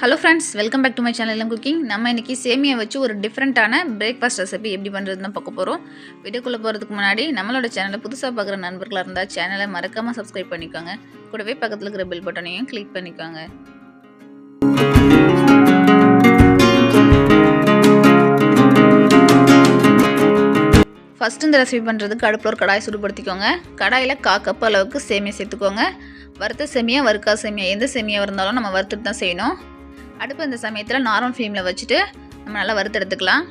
Hello friends welcome back to my channel எல்லாம் cooking நம்ம இன்றைக்கி சேமியை வச்சு ஒரு டிஃப்ரெண்ட்டான பிரேக்ஃபாஸ்ட் ரெசிபி எப்படி பண்ணுறதுன்னு பார்க்க போகிறோம் வீடியோக்குள்ளே போகிறதுக்கு முன்னாடி நம்மளோட சேனலை புதுசாக பார்க்குற நண்பர்களாக இருந்தால் சேனலை மறக்காமல் சப்ஸ்கிரைப் பண்ணிக்கோங்க. கூடவே பக்கத்தில் இருக்கிற பெல் பட்டனையும் கிளிக் பண்ணிக்கோங்க. ஃபஸ்ட்டு இந்த ரெசிபி பண்ணுறதுக்கு அடுப்பில் ஒரு கடாய் சுடுபடுத்திக்கோங்க. கடாயில் கா கப் அளவுக்கு சேமியா சேர்த்துக்கோங்க. வறுத்த சேமியா வறுக்கா சேமியா எந்த சேமியாக இருந்தாலும் நம்ம வறுத்துட்டு தான் செய்யணும். அடுப்பு இந்த சமயத்தில் நார்மல் ஃப்ளேமில் வச்சுட்டு நம்ம நல்லா வறுத்து எடுத்துக்கலாம்.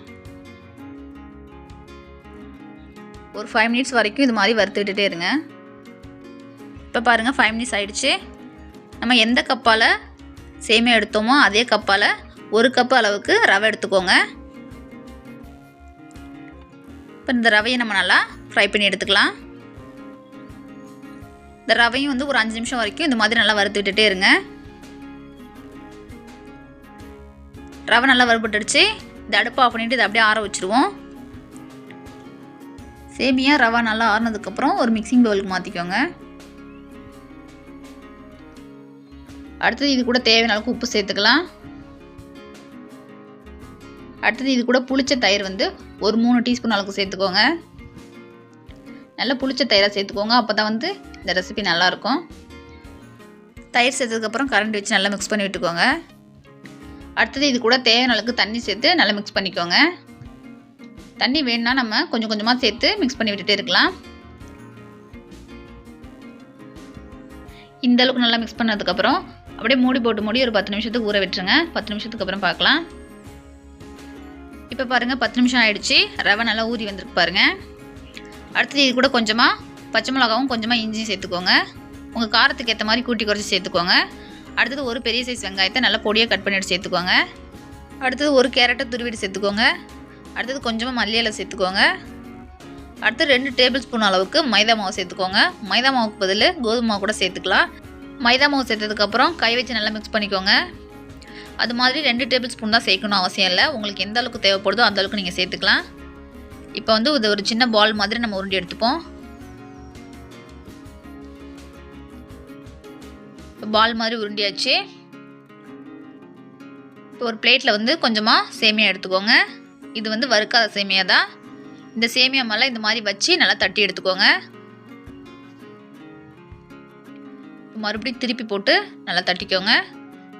ஒரு ஃபைவ் மினிட்ஸ் வரைக்கும் இது மாதிரி வறுத்துக்கிட்டே இருங்க. இப்போ பாருங்கள் ஃபைவ் மினிட்ஸ் ஆகிடுச்சு நம்ம எந்த கப்பால் சேமியா எடுத்தோமோ அதே கப்பால் ஒரு கப்பு அளவுக்கு ரவை எடுத்துக்கோங்க. இப்போ இந்த ரவையை நம்ம நல்லா ஃப்ரை பண்ணி எடுத்துக்கலாம். இந்த ரவையும் வந்து ஒரு அஞ்சு நிமிஷம் வரைக்கும் இந்த மாதிரி நல்லா வறுத்துக்கிட்டே இருங்க. ரவை நல்லா வறுபட்டுடுச்சு. இந்த அடுப்பு ஆஃப் பண்ணிவிட்டு இதை அப்படியே ஆற வச்சுருவோம். சேமியா ரவா நல்லா ஆறினதுக்கப்புறம் ஒரு மிக்சிங் பவுலுக்கு மாற்றிக்கோங்க அடுத்தது இது கூட தேவையான அளவுக்கு உப்பு சேர்த்துக்கலாம். அடுத்தது இது கூட புளிச்ச தயிர் வந்து ஒரு மூணு டீஸ்பூன் அளவுக்கு சேர்த்துக்கோங்க. நல்லா புளிச்ச தயிராக சேர்த்துக்கோங்க. அப்போ தான் வந்து இந்த ரெசிபி நல்லாயிருக்கும் தயிர் சேர்த்ததுக்கப்புறம் கரண்ட் வச்சு நல்லா மிக்ஸ் பண்ணி விட்டுக்கோங்க. அடுத்தது இது கூட தேவையான அளவுக்கு தண்ணி சேர்த்து நல்லா மிக்ஸ் பண்ணிக்கோங்க. தண்ணி வேணும்னா நம்ம கொஞ்சம் கொஞ்சமாக சேர்த்து மிக்ஸ் பண்ணி விட்டுட்டே இருக்கலாம். இந்த அளவுக்கு நல்லா மிக்ஸ் பண்ணதுக்கப்புறம் அப்படியே மூடி போட்டு மூடி ஒரு பத்து நிமிஷத்துக்கு ஊற விட்டுருங்க. பத்து நிமிஷத்துக்கு அப்புறம் பார்க்கலாம். இப்போ பாருங்கள் பத்து நிமிஷம் ஆயிடுச்சு. ரவை நல்லா ஊறி வந்திருக்கு பாருங்கள் அடுத்தது இது கூட கொஞ்சமாக பச்சை மிளகாவும் கொஞ்சமாக இஞ்சியும் சேர்த்துக்கோங்க. உங்கள் காரத்துக்கு ஏற்ற மாதிரி கூட்டி குறைச்சி சேர்த்துக்கோங்க. அடுத்தது ஒரு பெரிய சைஸ் வெங்காயத்தை நல்லா பொடியாக கட் பண்ணிட்டு சேர்த்துக்கோங்க. அடுத்தது ஒரு கேரட்டை துருவிட்டு சேர்த்துக்கோங்க. அடுத்தது கொஞ்சமாக மல்லியில சேர்த்துக்கோங்க. அடுத்து ரெண்டு டேபிள் ஸ்பூன் அளவுக்கு மைதா மாவு சேர்த்துக்கோங்க. மைதா மாவுக்கு பதில் கோதுமை மாவு கூட சேர்த்துக்கலாம். மைதா மாவு சேர்த்ததுக்கப்புறம் கை வச்சு நல்லா மிக்ஸ் பண்ணிக்கோங்க. அது மாதிரி ரெண்டு டேபிள் ஸ்பூன் தான் சேர்க்கணும் அவசியம் இல்லை. உங்களுக்கு எந்த அளவுக்கு தேவைப்படுதோ அந்த அளவுக்கு நீங்கள் சேர்த்துக்கலாம். இப்போ வந்து இது ஒரு சின்ன பால் மாதிரி நம்ம உருண்டி எடுத்துப்போம். பால் மாதிரி உருண்டியாச்சு. இப்போ ஒரு பிளேட்டில் வந்து கொஞ்சமாக சேமியா எடுத்துக்கோங்க. இது வந்து வறுக்காத சேமியா தான் இந்த சேமியா மேலே இந்த மாதிரி வச்சு நல்லா தட்டி எடுத்துக்கோங்க. மறுபடியும் திருப்பி போட்டு நல்லா தட்டிக்கோங்க.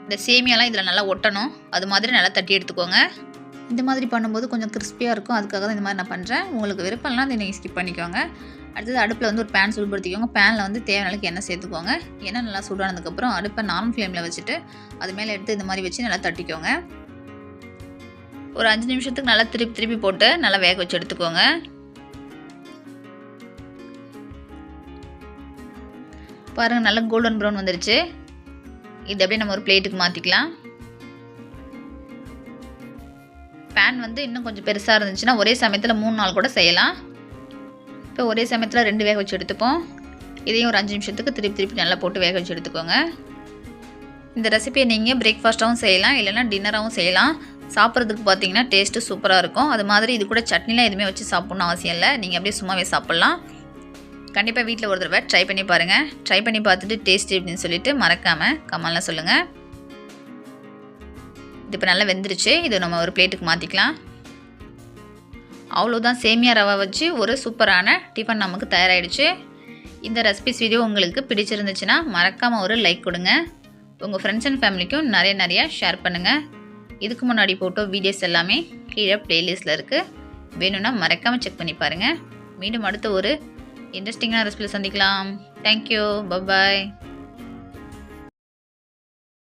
இந்த சேமியாலாம் இதில் நல்லா ஒட்டணும். அது மாதிரி நல்லா தட்டி எடுத்துக்கோங்க. இந்த மாதிரி பண்ணும்போது கொஞ்சம் கிறிஸ்பியாக இருக்கும். அதுக்காக தான் இந்த மாதிரி நான் பண்ணுறேன் உங்களுக்கு விருப்பம்லாம் அதை நீங்கள் ஸ்கிப் பண்ணிக்கோங்க. அடுத்தது அடுப்பில் வந்து ஒரு பேன் சூடுபடுத்திக்கோங்க. பேனில் வந்து தேவையான எண்ணெய் சேர்த்துக்கோங்க. எண்ணெய் நல்லா சூடானதுக்கப்புறம் அடுப்பை நார்மல் ஃப்ளேமில் வச்சுட்டு அது மேலே எடுத்து இந்த மாதிரி வச்சு நல்லா தட்டிக்கோங்க. ஒரு அஞ்சு நிமிஷத்துக்கு நல்லா திருப்பி திருப்பி போட்டு நல்லா வேக வச்சு எடுத்துக்கோங்க. பாருங்கள் நல்லா கோல்டன் ப்ரௌன் வந்துருச்சு. இது அப்படியே நம்ம ஒரு பிளேட்டுக்கு மாற்றிக்கலாம் பேன் வந்து இன்னும் கொஞ்சம் பெருசாக இருந்துச்சுன்னா ஒரே சமயத்தில் மூணு நாள் கூட செய்யலாம். இப்போ ஒரே சமயத்தில் ரெண்டு வேக வச்சு எடுத்துப்போம். இதையும் ஒரு அஞ்சு நிமிஷத்துக்கு திருப்பி திருப்பி நல்லா போட்டு வேக வச்சு எடுத்துக்கோங்க. இந்த ரெசிபியை நீங்கள் பிரேக்ஃபாஸ்ட்டாகவும் செய்யலாம் இல்லைனா டின்னராகவும் செய்யலாம். சாப்பிட்றதுக்கு பார்த்தீங்கன்னா டேஸ்ட்டு சூப்பராக இருக்கும். அது மாதிரி இது கூட சட்னிலாம் எதுவுமே வச்சு சாப்பிட்ணும் அவசியம் இல்லை. நீங்கள் அப்படியே சும்மாவே சாப்பிட்லாம். கண்டிப்பாக வீட்டில் ஒரு தடவை ட்ரை பண்ணி பாருங்கள் ட்ரை பண்ணி பார்த்துட்டு டேஸ்ட் எப்படின்னு சொல்லிட்டு மறக்காமல் கமெண்ட்லாம் சொல்லுங்கள் இது இப்போ நல்லா வெந்துருச்சு. இது நம்ம ஒரு பிளேட்டுக்கு மாற்றிக்கலாம் அவ்வளோதான் சேமியா ரவை வச்சு ஒரு சூப்பரான டிஃபன் நமக்கு தயாராகிடுச்சு இந்த ரெசிபிஸ் வீடியோ உங்களுக்கு பிடிச்சிருந்துச்சுன்னா மறக்காமல் ஒரு லைக் கொடுங்க. உங்கள் ஃப்ரெண்ட்ஸ் அண்ட் ஃபேமிலிக்கும் நிறைய நிறையா ஷேர் பண்ணுங்கள் இதுக்கு முன்னாடி போட்டோ வீடியோஸ் எல்லாமே கீழே ப்ளேலிஸ்ட்டில் இருக்குது வேணும்னா மறக்காமல் செக் பண்ணி பாருங்கள் மீண்டும் அடுத்த ஒரு இன்ட்ரெஸ்டிங்கான ரெசிபியில் சந்திக்கலாம். Thank you bye bye